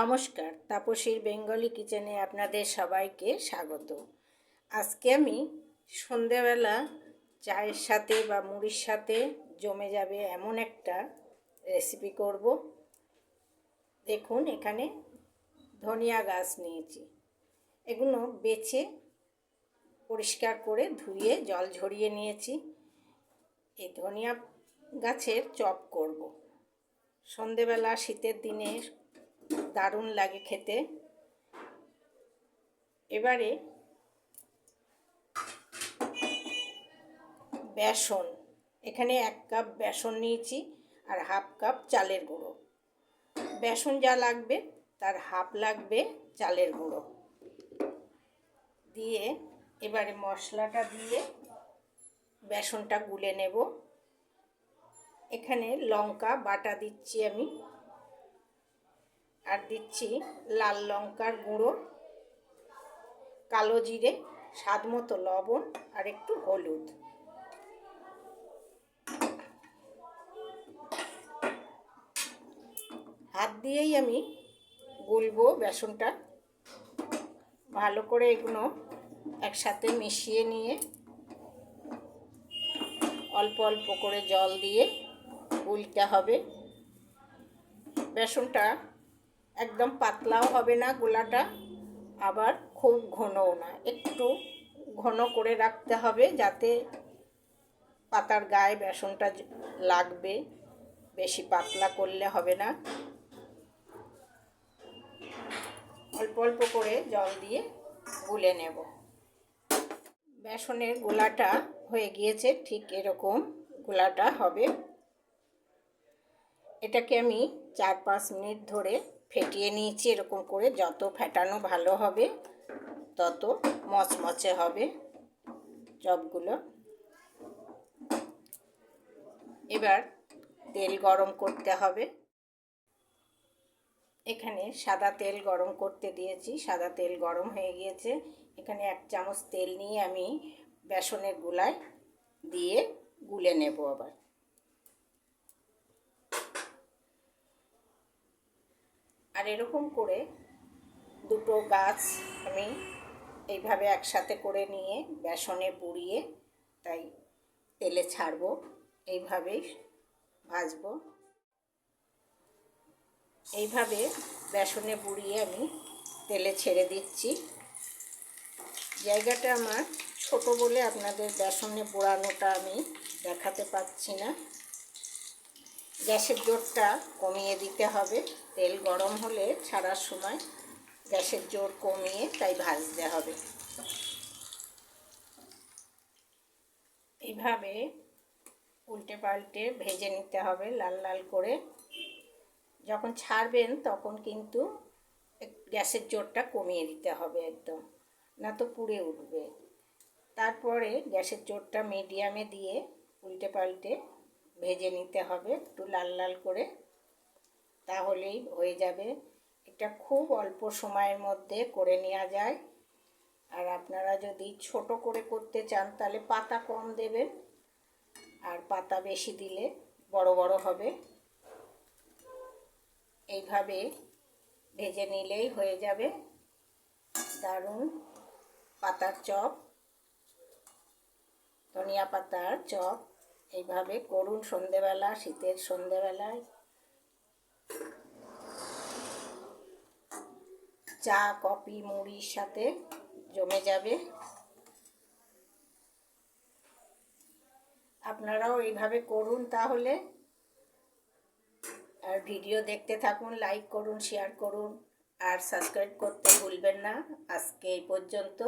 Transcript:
নমস্কার, তাপসীর বেঙ্গলি কিচেনে আপনাদের সবাইকে স্বাগত। আজকে আমি সন্ধেবেলা চায়ের সাথে বা মুড়ির সাথে জমে যাবে এমন একটা রেসিপি করব। দেখুন, এখানে ধনিয়া গাছ নিয়েছি। এগুলো বেছে পরিষ্কার করে ধুয়ে জল ঝরিয়ে নিয়েছি। এই ধনিয়া গাছের চপ করব। সন্ধেবেলা শীতের দিনে দারুণ লাগে খেতে। এবারে বেসন। এখানে এক কাপ বেসন নিয়েছি আর হাফ কাপ চালের গুঁড়ো। বেসন যা লাগবে তার হাফ লাগবে চালের গুঁড়ো। দিয়ে এবারে মশলাটা দিয়ে বেসনটা গুলে নেব। এখানে লঙ্কা বাটা দিচ্ছি আমি। আর দিচ্ছি লাল লঙ্কার গুঁড়ো, কালো জিরে, স্বাদ মতো লবণ আর একটু হলুদ। হাত দিয়েই আমি গুলবো বেসনটা। ভালো করে এগুলো একসাথে মিশিয়ে নিয়ে অল্প অল্প করে জল দিয়ে গুলতে হবে। বেসনটা একদম পাতলাও হবে না গোলাটা, আবার খুব ঘনও না। একটু ঘন করে রাখতে হবে যাতে পাতার গায়ে বেসনটা লাগবে, বেশি পাতলা করলে হবে না। অল্প অল্প করে জল দিয়ে গুলে নেব। বেসনের গোলাটা হয়ে গিয়েছে, ঠিক এরকম গোলাটা হবে। এটাকে আমি চার পাঁচ মিনিট ধরে ফেটিয়ে নিয়েছি, এরকম করে যত ফেটানো ভালো হবে, তত মচমচে হবে চপগুলো। এবার তেল গরম করতে হবে। এখানে সাদা তেল গরম করতে দিয়েছি, সাদা তেল গরম হয়ে গিয়েছে। এখানে এক চামচ তেল নিয়ে আমি বেসনের গুলায় দিয়ে গুলে নেব আবার। আর এরকম করে দুটো গাছ আমি এইভাবে একসাথে করে নিয়ে বেসনে বুড়িয়ে তাই তেলে ছাড়বো, এইভাবেই ভাজবো। এইভাবে বেসনে বুড়িয়ে আমি তেলে ছেড়ে দিচ্ছি। জায়গাটা আমার ছোট বলে আপনাদের বেসনে পোড়ানোটা আমি দেখাতে পাচ্ছি না। গ্যাসের জোরটা কমিয়ে দিতে হবে। তেল গরম হলে ছাড়ার সময় গ্যাসের জোর কমিয়ে তাই ভাজতে হবে। এইভাবে উল্টে পাল্টে ভেজে নিতে হবে লাল লাল করে। যখন ছাড়বেন তখন কিন্তু গ্যাসের জোরটা কমিয়ে দিতে হবে একদম, না তো পুড়ে উঠবে। তারপরে গ্যাসের জোরটা মিডিয়ামে দিয়ে উল্টে পাল্টে ভেজে নিতে হবে একটু লাল লাল করে, তাহলেই হয়ে যাবে। এটা খুব অল্প সময়ের মধ্যে করে নেওয়া যায়। আর আপনারা যদি ছোট করে করতে চান, তাহলে পাতা কম দেবেন, আর পাতা বেশি দিলে বড় বড় হবে। এইভাবে ভেজে নিলেই হয়ে যাবে। দারুণ পাতার চপ, ধনিয়া পাতার চপ। এইভাবে করুন সন্ধেবেলা, শীতের সন্ধেবেলায়। চা, কফি, মুড়ির সাথে জমে যাবে। আপনারাও এইভাবে করুন তাহলে। আর ভিডিও দেখতে থাকুন, লাইক করুন, শেয়ার করুন, আর সাবস্ক্রাইব করতে ভুলবেন না। আজকে এই পর্যন্ত।